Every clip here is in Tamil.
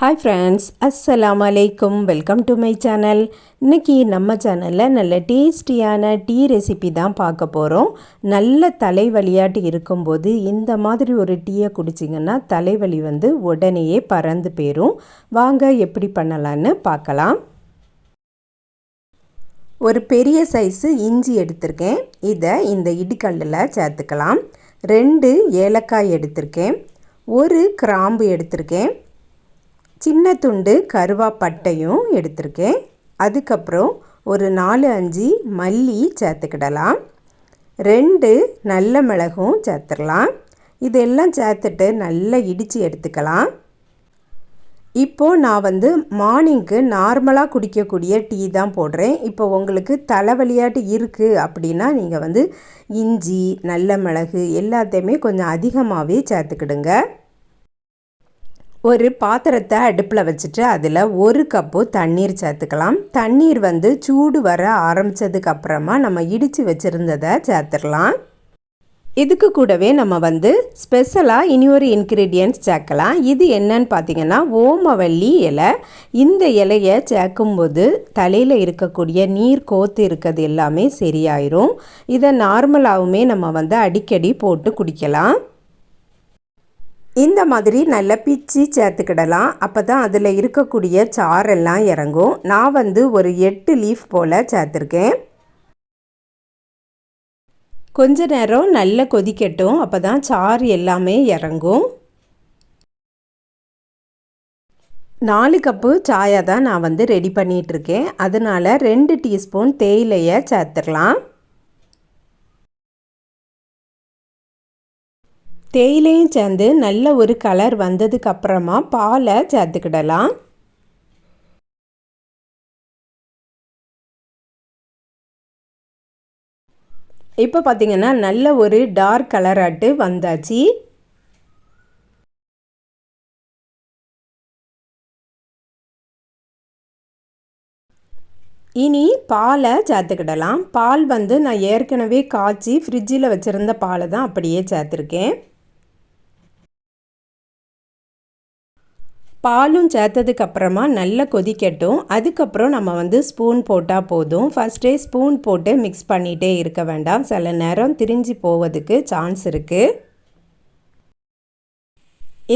ஹாய் ஃப்ரெண்ட்ஸ் அஸ்ஸலாம் அலைக்கும் வெல்கம் டு மை சேனல் இன்றைக்கி நம்ம சேனலில் நல்ல டேஸ்டியான டீ ரெசிபி தான் பார்க்க போகிறோம் நல்ல தலைவலியாட்டு இருக்கும்போது இந்த மாதிரி ஒரு டீயை குடிச்சிங்கன்னா தலைவலி வந்து உடனேயே பறந்து போயிடும் வாங்க எப்படி பண்ணலான்னு பார்க்கலாம். ஒரு பெரிய சைஸு இஞ்சி எடுத்திருக்கேன். இதை இந்த இடிக்கல்லில் சேர்த்துக்கலாம். ரெண்டு ஏலக்காய் எடுத்திருக்கேன். ஒரு கிராம்பு எடுத்திருக்கேன். சின்ன துண்டு கருவாப்பட்டையும் எடுத்திருக்கேன். அதுக்கப்புறம் ஒரு நாலு அஞ்சு மல்லி சேர்த்துக்கிடலாம். ரெண்டு நல்ல மிளகும் சேர்த்துடலாம். இதெல்லாம் சேர்த்துட்டு நல்லா இடித்து எடுத்துக்கலாம். இப்போது நான் வந்து மார்னிங்க்கு நார்மலாக குடிக்கக்கூடிய டீ தான் போடுறேன். இப்போ உங்களுக்கு தலைவலியாட்டு இருக்குது அப்படின்னா நீங்கள் வந்து இஞ்சி நல்ல மிளகு எல்லாத்தையுமே கொஞ்சம் அதிகமாகவே சேர்த்துக்கிடுங்க. ஒரு பாத்திரத்தை அடுப்பில் வச்சுட்டு அதில் ஒரு கப்பு தண்ணீர் சேர்த்துக்கலாம். தண்ணீர் வந்து சூடு வர ஆரம்பித்ததுக்கு அப்புறமா நம்ம இடித்து வச்சுருந்ததை சேர்த்துடலாம். இதுக்கு கூடவே நம்ம வந்து ஸ்பெஷலாக இனி ஒரு இன்க்ரீடியன்ட்ஸ் சேர்க்கலாம். இது என்னன்னு பார்த்தீங்கன்னா ஓமவல்லி இலை. இந்த இலையை சேர்க்கும்போது தலையில் இருக்கக்கூடிய நீர் கோத்து இருக்கிறது எல்லாமே சரியாயிரும். இதை நார்மலாகவுமே நம்ம வந்து அடிக்கடி போட்டு குடிக்கலாம். இந்த மாதிரி நல்லா பிச்சு சேர்த்துக்கிடலாம். அப்போ தான் அதில் இருக்கக்கூடிய சாரெல்லாம் இறங்கும். நான் வந்து ஒரு எட்டு லீஃப் போல் சேர்த்துருக்கேன். கொஞ்ச நேரம் நல்லா கொதிக்கட்டும். அப்போ தான் சாறு எல்லாமே இறங்கும். நாலு கப்பு சாயை தான் நான் வந்து ரெடி பண்ணிகிட்ருக்கேன் அதனால் ரெண்டு டீஸ்பூன் தேயிலையை சேர்த்துடலாம் தேயிலையும் சேர்ந்து நல்ல ஒரு கலர் வந்ததுக்கு அப்புறமா பாலை சேர்த்துக்கிடலாம். இப்போ பார்த்தீங்கன்னா நல்ல ஒரு டார்க் கலராட்டு வந்தாச்சு. இனி பாலை சேர்த்துக்கிடலாம். பால் வந்து நான் ஏற்கனவே காய்ச்சி ஃப்ரிட்ஜில் வச்சுருந்த பாலை தான் அப்படியே சேர்த்துருக்கேன். பாலும் சேர்த்ததுக்கு அப்புறமா நல்லா கொதிக்கட்டும். அதுக்கப்புறம் நம்ம வந்து ஸ்பூன் போட்டால் போதும். ஃபஸ்ட்டே ஸ்பூன் போட்டு மிக்ஸ் பண்ணிகிட்டே இருக்க வேண்டாம். சில நேரம் திரிஞ்சு போவதுக்கு சான்ஸ் இருக்குது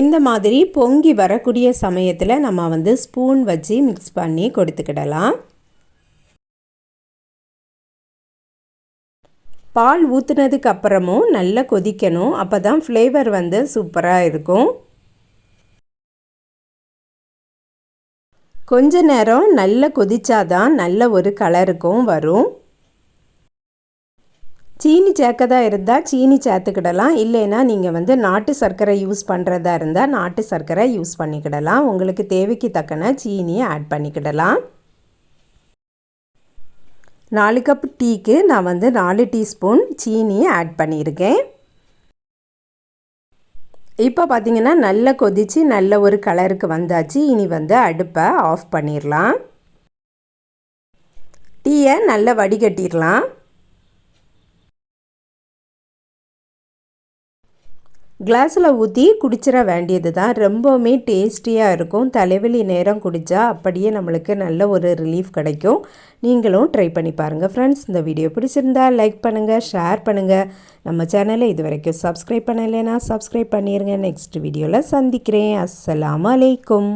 இந்த மாதிரி பொங்கி வரக்கூடிய சமயத்தில் நம்ம வந்து ஸ்பூன் வச்சு மிக்ஸ் பண்ணி கொடுத்துக்கிடலாம். பால் ஊற்றுனதுக்கு அப்புறமும் நல்லா கொதிக்கணும். அப்போ தான் ஃப்ளேவர் வந்து சூப்பராக இருக்கும். கொஞ்ச நேரம் நல்லா கொதிச்சாதான் நல்ல ஒரு கலருக்கும் வரும். சீனி சேர்க்கதா இருந்தால் சீனி சேர்த்துக்கிடலாம். இல்லைன்னா நீங்கள் வந்து நாட்டு சர்க்கரை யூஸ் பண்ணுறதா இருந்தால் நாட்டு சர்க்கரை யூஸ் பண்ணிக்கிடலாம். உங்களுக்கு தேவைக்கு தக்கன சீனியை ஆட் பண்ணிக்கிடலாம். நாலு கப் டீக்கு நான் வந்து நாலு டீஸ்பூன் சீனியை ஆட் பண்ணியிருக்கேன். இப்போ பார்த்தீங்கன்னா நல்லா கொதித்து நல்ல ஒரு கலருக்கு வந்தாச்சு. இனி வந்து அடுப்பை ஆஃப் பண்ணிடலாம் டீயை நல்லா வடிகட்டிடலாம் கிளாஸில் ஊற்றி குடிச்சிட வேண்டியது தான் ரொம்பவுமே டேஸ்டியாக இருக்கும். தலைவலி நேரம் குடித்தா அப்படியே நம்மளுக்கு நல்ல ஒரு ரிலீஃப் கிடைக்கும். நீங்களும் ட்ரை பண்ணி பாருங்கள் ஃப்ரெண்ட்ஸ் இந்த வீடியோ பிடிச்சிருந்தா லைக் பண்ணுங்கள் ஷேர் பண்ணுங்கள் நம்ம சேனலை இது வரைக்கும் சப்ஸ்கிரைப் பண்ணலைன்னா சப்ஸ்கிரைப் பண்ணிடுங்க நெக்ஸ்ட் வீடியோவில் சந்திக்கிறேன். அஸ்லாம் அலைக்கும்